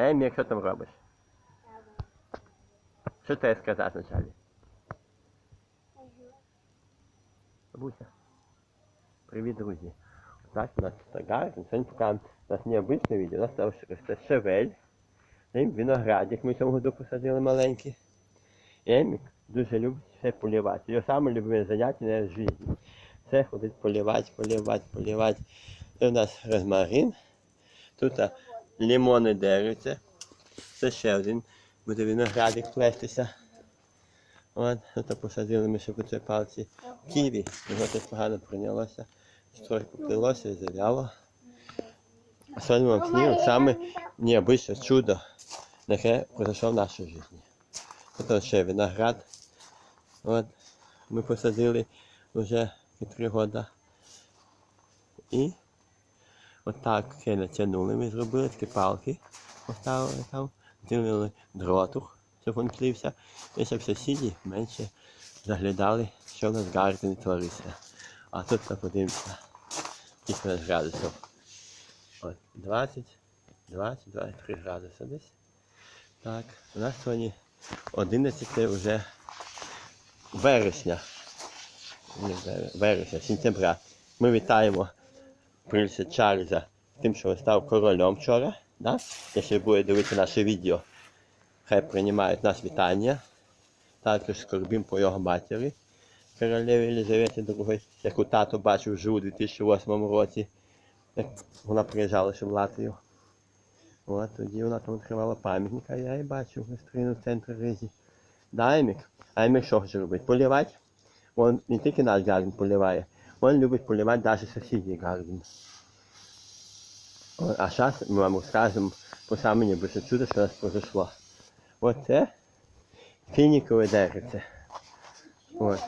Емі, що там робиш? Що тебе сказати вначалі? Бабуся. Привіт, друзі. Так, у нас Тагарин. Сьогодні покажемо у нас необычне відео. У нас там росте шевель. І виноградик ми в цьому году посадили маленький. Емік дуже любить все полівати. Його саме любиме заняття в житті. Це ходить полівати, полівати, полівати. Це у нас розмарин. Тут лимони деревця. Це ще один буде виноградик плестися. От, тут посадили ми ще по цій палці ківі. Його тут погано прийнялося. Трохи поплилося і зав'яло. Вам книгу саме необычне чудо, яке произошло в нашій житті. Тут ще виноград. От, ми посадили вже три роки. І отак це натягнули, ми зробили такі палки, поставили там, зробили дротух, щоб він плився, і щоб сусіді менше заглядали, що в нас гардені твориться. А тут подивимося, скільки у нас градусів. От, 20, 20, 23 градуси десь. Так, у нас сьогодні 11 вже вересня. Не вересня, сентября. Ми вітаємо принца Чарльза тим, що він став королем вчора. Да? Якщо буде дивитися наше відео, хай приймають нас вітання. Також скорбім по його матері, королеві Єлизаветі II, яку тато бачив вже у 2008 році, як вона приїжджала в Латвію. От тоді вона там відкривала пам'ятник, а я її бачив гострину в центрі Ризі. Да, Емік? А Емік що хоче робити? Полівати? Він не тільки наш гарден поливає, він любить поливати навіть сусідній гарден. А зараз ми вам розкажемо про саме небольше чудо, що у нас произошло. Оце фінікове деревце. От.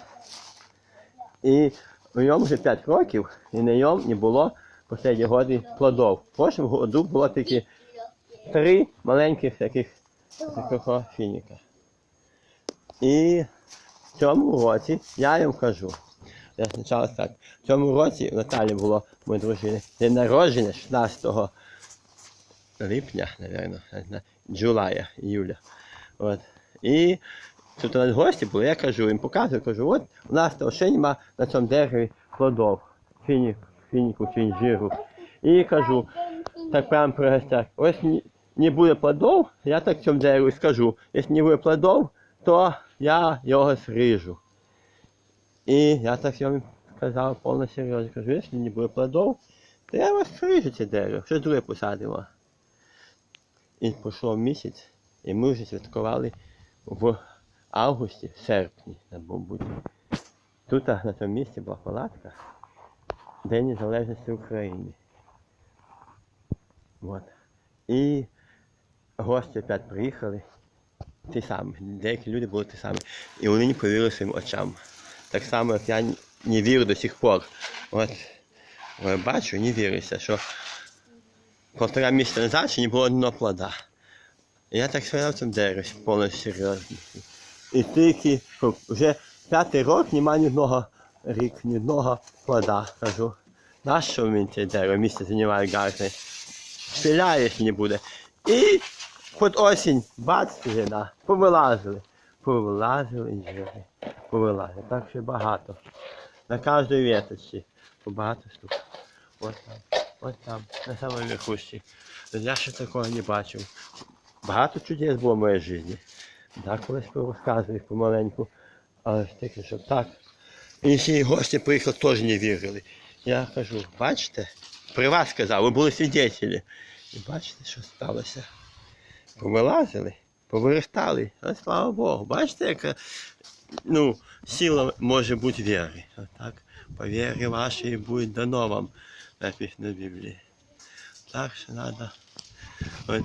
І в ньому вже 5 років, і на ньому не було останні роки плодов. В прошлому году було тільки три маленьких таких такого фініка. І в цьому році я їм кажу. Я спочатку так. В цьому році в Наталі було моєї дружини день народження 16 липня, мабуть, Джулая, іюля. От. І тут у нас гості були, я кажу, їм показую, кажу, от у нас то ще нема на цьому дереві плодов, фінік, фініку чи. І кажу, так прямо при гостях, ось не буде плодов, я так цьому дереву скажу, якщо не буде плодов, то я його сріжу. І я так йому сказав повно серйозно, кажу, якщо не буде плодов, то я вас сріжу це дерево, щось друге посадимо. І пройшов місяць, і ми вже святкували в августі, в серпні, мабуть. Тут на цьому місці була палатка День Незалежності України. Вот. І гості опять приїхали. Ті самі, деякі люди були ті самі. І вони не повірили своїм очам. Так само, як я не вірю до сих пор. От я бачу, не віриться, що полтора місяця назад ще не було одного плода. Я так стояв цьому дереві, повністю серйозно. І тільки вже п'ятий рік немає ні одного рік, ні одного плода. Кажу, нащо мені це дерево місце займає гарне? Стріляєш не буде. І під осінь, бац, вже, да, повилазили. Повилазили інжири. Повилазили. Так що багато. На кожній веточці. По багато штук. Ось там. Ось там, на самій верхушці. Я ще такого не бачив. Багато чудес було в моїй житті. Так, колись розказую помаленьку. Але ж таки, щоб так. І ще гості приїхали, теж не вірили. Я кажу, бачите, при вас сказав, ви були свідетелі. І бачите, що сталося? Повилазили, повиростали. А слава Богу. Бачите, яка ну, сила може бути віри. Отак, по вірі вашій буде дано вам, написано в Біблії. Так що треба от,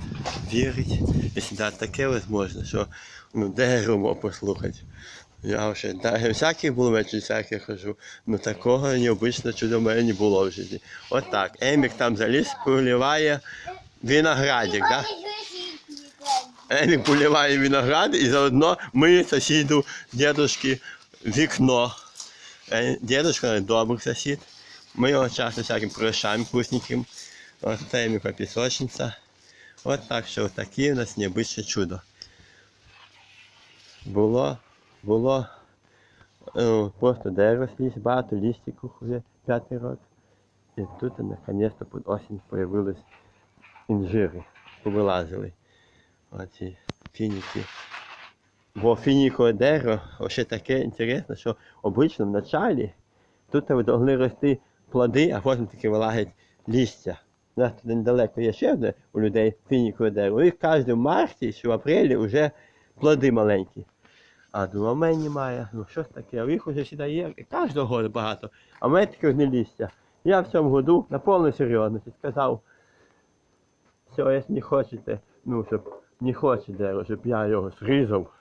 вірити, якщо да, таке можливо, що ну, дерево послухати. Я вже да, всяких було вечір, всяких хожу. Ну такого необычного чудо мене не було в житті. От так. Емік там заліз, поливає виноградик, да? Емік поливає виноград і заодно ми сусіду дедушки вікно. Е, Дедушка добрий сусід. Ми його часто всяким прощаємо вкусненьким. Ось це Еміка пісочниця. От так, що таке у нас необичне чудо. Було, було е, просто дерево слізь, багато лістиків вже п'ятий рік. І тут наконец-то під осінь появились інжири, повилазили. Оці фініки. Бо фінікове дерево ще таке інтересне, що обично в началі тут повинні рости плоди, а потім таки вилагать листя. У нас тут недалеко є ще одне у людей фінікове дерево. І в марті чи в апрелі вже плоди маленькі. А думаю, немає. Ну що ж таке, а їх вже сюди є. І Кожного року багато. А в мене таке одне листя. Я в цьому году на повну серйозність сказав, що якщо не хочете, ну, щоб не хоче дерево, щоб я його зрізав,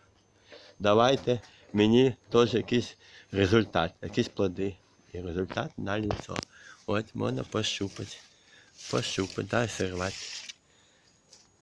давайте мені теж якийсь результат, якісь плоди. І результат на ліцо. От можна пощупати. Пощупати, дай сирвати.